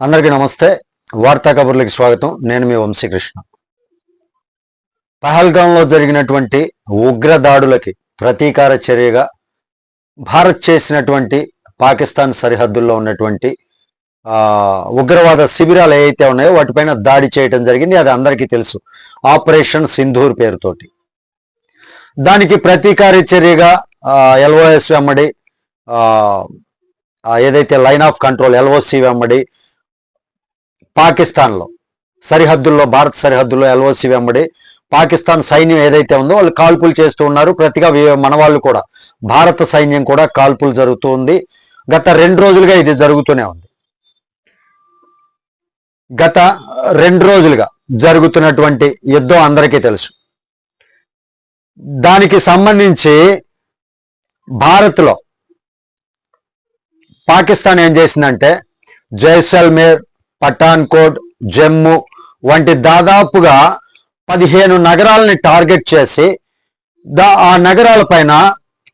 అందరికీ నమస్తే. వార్తా కబుర్లకి స్వాగతం. నేను మీ వంశీకృష్ణ. పహల్గాంలో జరిగినటువంటి ఉగ్ర దాడులకి ప్రతీకార చర్యగా భారత్ చేసినటువంటి పాకిస్తాన్ సరిహద్దుల్లో ఉన్నటువంటి ఉగ్రవాద శిబిరాలు ఏవైతే ఉన్నాయో వాటిపైన దాడి చేయటం జరిగింది. అది అందరికీ తెలుసు. ఆపరేషన్ సింధూర్ పేరుతోటి. దానికి ప్రతీకార చర్యగా ఎల్ఓఎస్ వెంబడి ఏదైతే లైన్ ఆఫ్ కంట్రోల్ ఎల్ఓసి వెంబడి పాకిస్తాన్లో. సరిహద్దుల్లో భారత్ సరిహద్దుల్లో ఎల్ఓసి వెంబడి పాకిస్తాన్ సైన్యం ఏదైతే ఉందో వాళ్ళు కాల్పులు చేస్తూ ఉన్నారు. ప్రతిగా మన వాళ్ళు కూడా భారత సైన్యం కూడా కాల్పులు జరుగుతూ ఉంది. గత రెండు రోజులుగా ఇది జరుగుతూనే ఉంది. గత రెండు రోజులుగా జరుగుతున్నటువంటి యుద్ధం అందరికీ తెలుసు. దానికి సంబంధించి భారత్లో పాకిస్తాన్ ఏం చేసిందంటే జైసల్మేర్ పఠాన్కోట్ జమ్మూ వంటి దాదాపుగా పదిహేను నగరాలని టార్గెట్ చేసి దా ఆ నగరాల పైన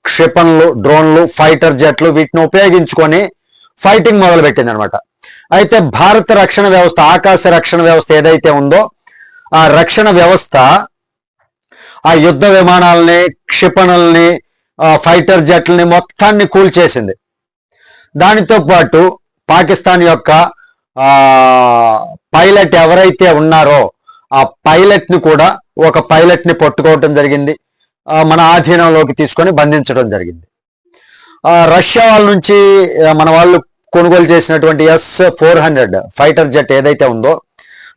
క్షిపణులు డ్రోన్లు ఫైటర్ జెట్లు వీటిని ఉపయోగించుకొని ఫైటింగ్ మొదలుపెట్టింది అనమాట అయితే భారత రక్షణ వ్యవస్థ ఆకాశ రక్షణ వ్యవస్థ ఏదైతే ఉందో ఆ రక్షణ వ్యవస్థ ఆ యుద్ధ విమానాలని క్షిపణుల్ని ఫైటర్ జెట్లని మొత్తాన్ని కూల్చేసింది. దానితో పాటు పాకిస్తాన్ యొక్క పైలట్ ఎవరైతే ఉన్నారో ఆ పైలట్ని కూడా ఒక పైలట్ని పట్టుకోవటం జరిగింది. మన ఆధీనంలోకి తీసుకొని బంధించడం జరిగింది. రష్యా వాళ్ళ నుంచి మన వాళ్ళు కొనుగోలు చేసినటువంటి S four hundred fighter jet ఏదైతే ఉందో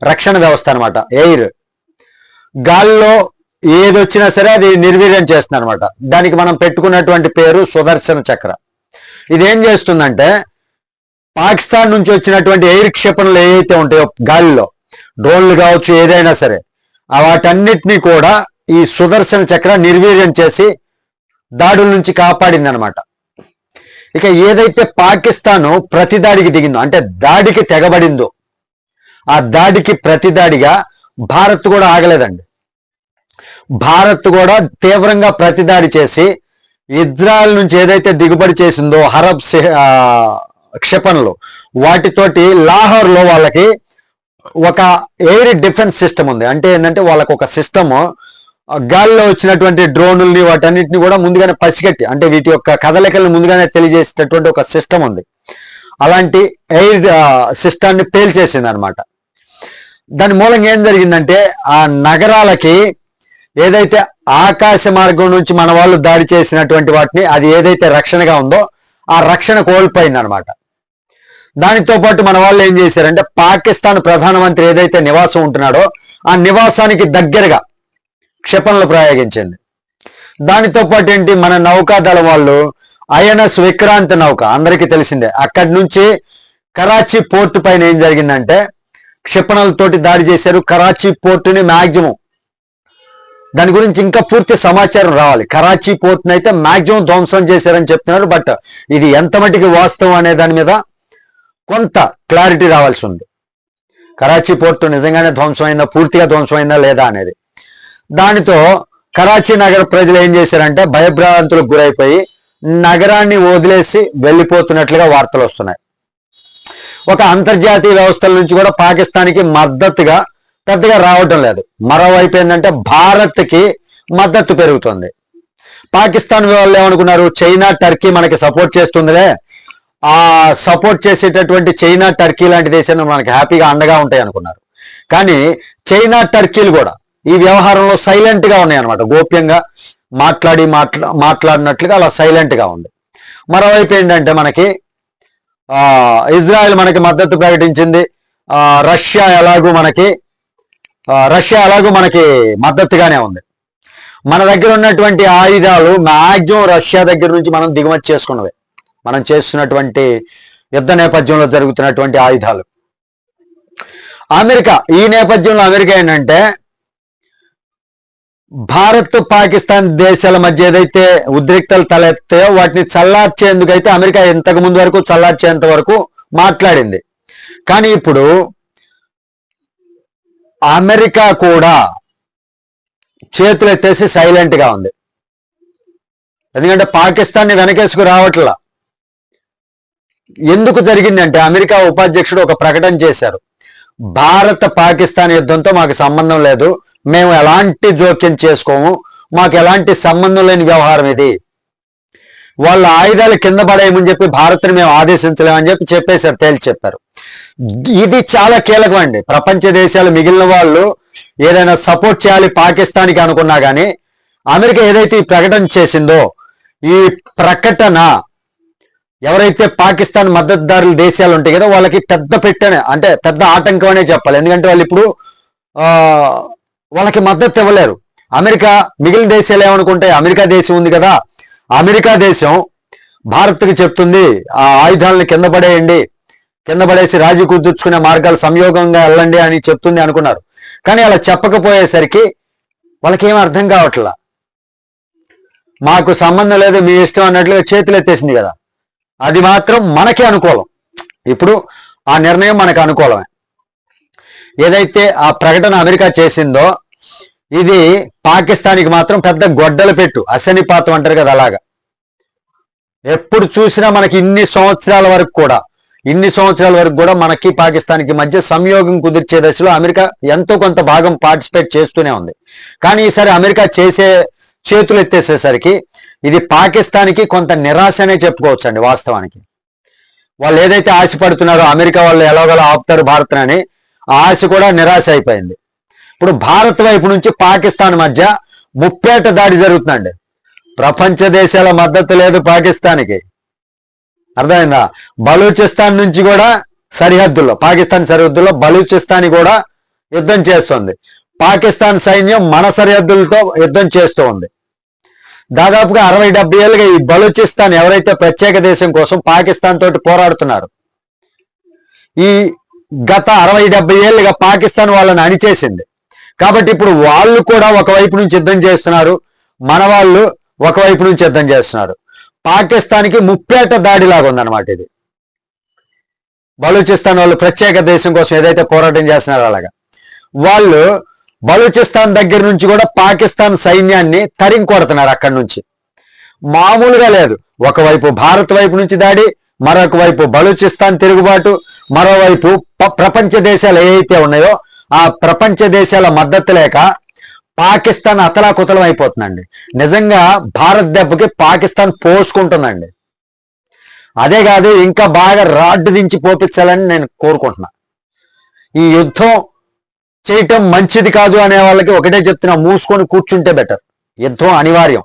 రక్షణ వ్యవస్థ అనమాట ఎయిర్. గాల్లో ఏది వచ్చినా సరే అది నిర్వీర్యం చేస్తుంది అనమాట దానికి మనం పెట్టుకున్నటువంటి పేరు సుదర్శన చక్ర. ఇదేం చేస్తుందంటే పాకిస్తాన్ నుంచి వచ్చినటువంటి ఎయిర్ క్షిపణులు ఏవైతే ఉంటాయో గాలిలో డ్రోన్లు కావచ్చు ఏదైనా సరే వాటన్నిటినీ కూడా ఈ సుదర్శన చక్ర నిర్వీర్యం చేసి దాడుల నుంచి కాపాడింది అనమాట ఇక ఏదైతే పాకిస్తాను ప్రతి దాడికి దిగిందో అంటే దాడికి తెగబడిందో ఆ దాడికి ప్రతి దాడిగా భారత్ కూడా ఆగలేదండి. భారత్ కూడా తీవ్రంగా ప్రతిదాడి చేసి ఇజ్రాయెల్ నుంచి ఏదైతే దిగుబడి చేసిందో హరబ్ ఆ, క్షిపణులు. వాటితోటి లాహోర్లో వాళ్ళకి ఒక ఎయిర్ డిఫెన్స్ సిస్టమ్ ఉంది. అంటే ఏంటంటే వాళ్ళకు ఒక సిస్టమ్. గాల్లో వచ్చినటువంటి డ్రోనుల్ని వాటన్నిటిని కూడా ముందుగానే పసిగట్టి అంటే వీటి యొక్క కదలికలను ముందుగానే తెలియజేసేటటువంటి ఒక సిస్టమ్ ఉంది. అలాంటి ఎయిర్ సిస్టాన్ని పేల్చేసింది అనమాట దాని మూలంగా ఏం జరిగిందంటే ఆ నగరాలకి ఏదైతే ఆకాశ మార్గం నుంచి మన వాళ్ళు దాడి చేసినటువంటి వాటిని అది ఏదైతే రక్షణగా ఉందో ఆ రక్షణ కోల్పోయింది అనమాట దానితో పాటు మన వాళ్ళు ఏం చేశారంటే పాకిస్తాన్ ప్రధానమంత్రి ఏదైతే నివాసం ఉంటున్నాడో ఆ నివాసానికి దగ్గరగా క్షిపణులు ప్రయోగించింది. దానితో పాటు ఏంటి మన నౌకాదళం వాళ్ళు ఐఎన్ఎస్ విక్రాంత్ నౌక అందరికీ తెలిసిందే. అక్కడి నుంచి కరాచీ పోర్టు పైన ఏం జరిగిందంటే క్షిపణులతోటి దాడి చేశారు. కరాచీ పోర్టుని మాక్సిమం దాని గురించి ఇంకా పూర్తి సమాచారం రావాలి. కరాచీ పోర్ట్ని అయితే మాక్సిమం ధ్వంసం చేశారని చెప్తున్నారు. బట్ ఇది ఎంత మటుకు వాస్తవం అనే దాని మీద కొంత క్లారిటీ రావాల్సి ఉంది. కరాచీ పోర్టు నిజంగానే ధ్వంసమైందా పూర్తిగా ధ్వంసమైందా లేదా అనేది. దానితో కరాచీ నగర ప్రజలు ఏం చేశారంటే భయభ్రాంతులకు గురైపోయి నగరాన్ని వదిలేసి వెళ్ళిపోతున్నట్లుగా వార్తలు వస్తున్నాయి. ఒక అంతర్జాతీయ వ్యవస్థల నుంచి కూడా పాకిస్తాన్కి మద్దతుగా పెద్దగా రావటం లేదు. మరోవైపు ఏంటంటే భారత్కి మద్దతు పెరుగుతుంది. పాకిస్తాన్ వాళ్ళు ఏమనుకున్నారు? చైనా టర్కీ మనకి సపోర్ట్ చేస్తుందిలే. ఆ సపోర్ట్ చేసేటటువంటి చైనా టర్కీ లాంటి దేశాలు మనకి హ్యాపీగా అండగా ఉంటాయి అనుకున్నారు. కానీ చైనా టర్కీలు కూడా ఈ వ్యవహారంలో సైలెంట్గా ఉన్నాయి అనమాట గోప్యంగా మాట్లాడి మాట్లా మాట్లాడినట్లుగా అలా సైలెంట్గా ఉంది. మరోవైపు ఏంటంటే మనకి ఇజ్రాయెల్ మనకి మద్దతు ప్రకటించింది. రష్యా ఎలాగూ మనకి రష్యా ఎలాగూ మనకి మద్దతుగానే ఉంది. మన దగ్గర ఉన్నటువంటి ఆయుధాలు మాక్సిమం రష్యా దగ్గర నుంచి మనం దిగుమతి చేసుకున్నవే. మనం చేస్తున్నటువంటి యుద్ధ నేపథ్యంలో జరుగుతున్నటువంటి ఆయుధాలు. అమెరికా ఈ నేపథ్యంలో అమెరికా ఏంటంటే భారత్ పాకిస్తాన్ దేశాల మధ్య ఏదైతే ఉద్రిక్తలు తలెత్తాయో వాటిని చల్లార్చేందుకైతే అమెరికా ఇంతకు ముందు వరకు చల్లార్చేంత వరకు మాట్లాడింది. కానీ ఇప్పుడు అమెరికా కూడా చేతులు ఎత్తేసి సైలెంట్గా ఉంది. ఎందుకంటే పాకిస్తాన్ని వెనకేసుకు రావట్లా. ఎందుకు జరిగిందంటే అమెరికా ఉపాధ్యక్షుడు ఒక ప్రకటన చేశారు. భారత పాకిస్తాన్ యుద్ధంతో మాకు సంబంధం లేదు. మేము ఎలాంటి జోక్యం చేసుకోము. మాకు ఎలాంటి సంబంధం లేని వ్యవహారం ఇది. వాళ్ళ ఆయుధాలు కింద పడేయమని చెప్పి భారత్ని మేము ఆదేశించలేమని చెప్పి చెప్పేశారు తేల్చి చెప్పారు. ఇది చాలా కీలకం అండి. ప్రపంచ దేశాలు మిగిలిన వాళ్ళు ఏదైనా సపోర్ట్ చేయాలి పాకిస్తాన్కి అనుకున్నా కానీ అమెరికా ఏదైతే ఈ ప్రకటన చేసిందో ఈ ప్రకటన ఎవరైతే పాకిస్తాన్ మద్దతుదారుల దేశాలు ఉంటాయి కదా వాళ్ళకి పెద్ద పెట్టనే అంటే పెద్ద ఆటంకం అనే చెప్పాలి. ఎందుకంటే వాళ్ళు ఇప్పుడు వాళ్ళకి మద్దతు ఇవ్వలేరు. అమెరికా మిగిలిన దేశాలు ఏమనుకుంటాయి? అమెరికా దేశం ఉంది కదా. అమెరికా దేశం భారత్కి చెప్తుంది ఆ ఆయుధాలను కింద పడేయండి కింద పడేసి రాజీ కుదుర్చుకునే మార్గాలు సంయోగంగా వెళ్ళండి అని చెప్తుంది అనుకున్నారు. కానీ అలా చెప్పకపోయేసరికి వాళ్ళకి ఏం అర్థం కావట్లా? మాకు సంబంధం లేదు మీ ఇష్టం అన్నట్లుగా చేతులు ఎత్తేసింది కదా. అది మాత్రం మనకే అనుకూలం. ఇప్పుడు ఆ నిర్ణయం మనకు అనుకూలమే. ఏదైతే ఆ ప్రకటన అమెరికా చేసిందో ఇది పాకిస్తాన్కి మాత్రం పెద్ద గొడ్డలు పెట్టు అసనిపాతం అంటారు కదా అలాగా. ఎప్పుడు చూసినా మనకి ఇన్ని సంవత్సరాల వరకు కూడా ఇన్ని సంవత్సరాల వరకు కూడా మనకి పాకిస్తాన్కి మధ్య సంయోగం కుదిర్చే దశలో అమెరికా ఎంతో కొంత భాగం పార్టిసిపేట్ చేస్తూనే ఉంది. కానీ ఈసారి అమెరికా చేసే చేతులు ఎత్తేసేసరికి ఇది పాకిస్తాన్కి కొంత నిరాశనే చెప్పుకోవచ్చు అండి వాస్తవానికి. వాళ్ళు ఏదైతే ఆశపడుతున్నారో అమెరికా వాళ్ళు ఎలాగోలా ఆపుతారు భారత్ అని ఆశ కూడా నిరాశ అయిపోయింది. ఇప్పుడు భారత్ వైపు నుంచి పాకిస్తాన్ మధ్య ముప్పేట దాడి జరుగుతుందండి. ప్రపంచ దేశాల మద్దతు లేదు పాకిస్తాన్కి. అర్థమైందా? బలూచిస్తాన్ నుంచి కూడా సరిహద్దుల్లో పాకిస్తాన్ సరిహద్దుల్లో బలూచిస్తాన్ కూడా యుద్ధం చేస్తుంది. పాకిస్తాన్ సైన్యం మన సరిహద్దులతో యుద్ధం చేస్తూ ఉంది దాదాపుగా అరవై డెబ్బై ఏళ్ళుగా ఈ బలూచిస్తాన్ ఎవరైతే ప్రత్యేక దేశం కోసం పాకిస్తాన్ తోటి పోరాడుతున్నారు ఈ గత అరవై డెబ్బై ఏళ్ళుగా పాకిస్తాన్ వాళ్ళని అణిచేసింది. కాబట్టి ఇప్పుడు వాళ్ళు కూడా ఒకవైపు నుంచి యుద్ధం చేస్తున్నారు మన వాళ్ళు ఒకవైపు నుంచి యుద్ధం చేస్తున్నారు. పాకిస్తాన్కి ముప్పేట దాడిలాగా ఉందన్నమాట ఇది. బలూచిస్తాన్ వాళ్ళు ప్రత్యేక దేశం కోసం ఏదైతే పోరాటం చేస్తున్నారో అలాగా. వాళ్ళు బలూచిస్తాన్ దగ్గర నుంచి కూడా పాకిస్తాన్ సైన్యాన్ని తరిం కొడుతున్నారు అక్కడి నుంచి. మామూలుగా లేదు. ఒకవైపు భారత్ వైపు నుంచి దాడి మరొక వైపు బలూచిస్తాన్ తిరుగుబాటు మరోవైపు ప్రపంచ దేశాలు ఏవైతే ఉన్నాయో ఆ ప్రపంచ దేశాల మద్దతు లేక పాకిస్తాన్ అతలాకుతలం అయిపోతుందండి. నిజంగా భారత్ దెబ్బకి పాకిస్తాన్ పోసుకుంటుందండి. అదే కాదు ఇంకా బాగా రాడ్డు దించి పోపించాలని నేను కోరుకుంటున్నా. ఈ యుద్ధం చేయటం మంచిది కాదు అనే వాళ్ళకి ఒకటే చెప్తున్నా మూసుకొని కూర్చుంటే బెటర్ యుద్ధం అనివార్యం.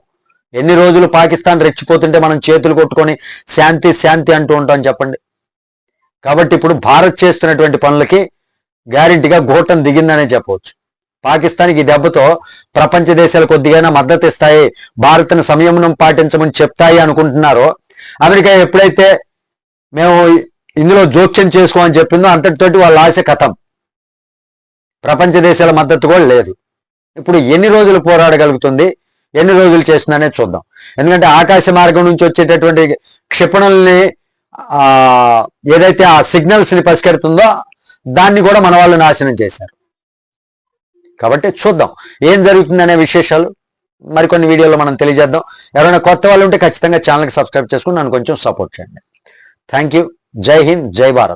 ఎన్ని రోజులు పాకిస్తాన్ రెచ్చిపోతుంటే మనం చేతులు కొట్టుకొని శాంతి శాంతి అంటూ ఉంటాం చెప్పండి. కాబట్టి ఇప్పుడు భారత్ చేస్తున్నటువంటి పనులకి గ్యారెంటీగా ఘోటం దిగిందనే చెప్పవచ్చు. పాకిస్తాన్కి ఈ దెబ్బతో ప్రపంచ దేశాలు కొద్దిగానే మద్దతు ఇస్తాయి భారత్ను సంయమనం పాటించమని చెప్తాయి అనుకుంటున్నారో అమెరికా ఎప్పుడైతే మేము ఇందులో జోక్యం చేసుకోమని చెప్పిందో అంతటితోటి వాళ్ళ ఆశ కథం. ప్రపంచ దేశాల మద్దతు కూడా లేదు. ఇప్పుడు ఎన్ని రోజులు పోరాడగలుగుతుంది? ఎన్ని రోజులు చేస్తుందనే చూద్దాం. ఎందుకంటే ఆకాశ మార్గం నుంచి వచ్చేటటువంటి క్షిపణుల్ని ఏదైతే ఆ సిగ్నల్స్ని దాన్ని కూడా మన వాళ్ళు నాశనం చేశారు. కాబట్టి చూద్దాం. ఏం జరుగుతుందనే విశేషాలు మరికొన్ని వీడియోలో మనం తెలియజేద్దాం. ఎవరైనా కొత్త వాళ్ళు ఉంటే ఖచ్చితంగా ఛానల్కి సబ్స్క్రైబ్ చేసుకుని నన్ను కొంచెం సపోర్ట్ చేయండి. Thank you. జై హింద్ జై భారత్.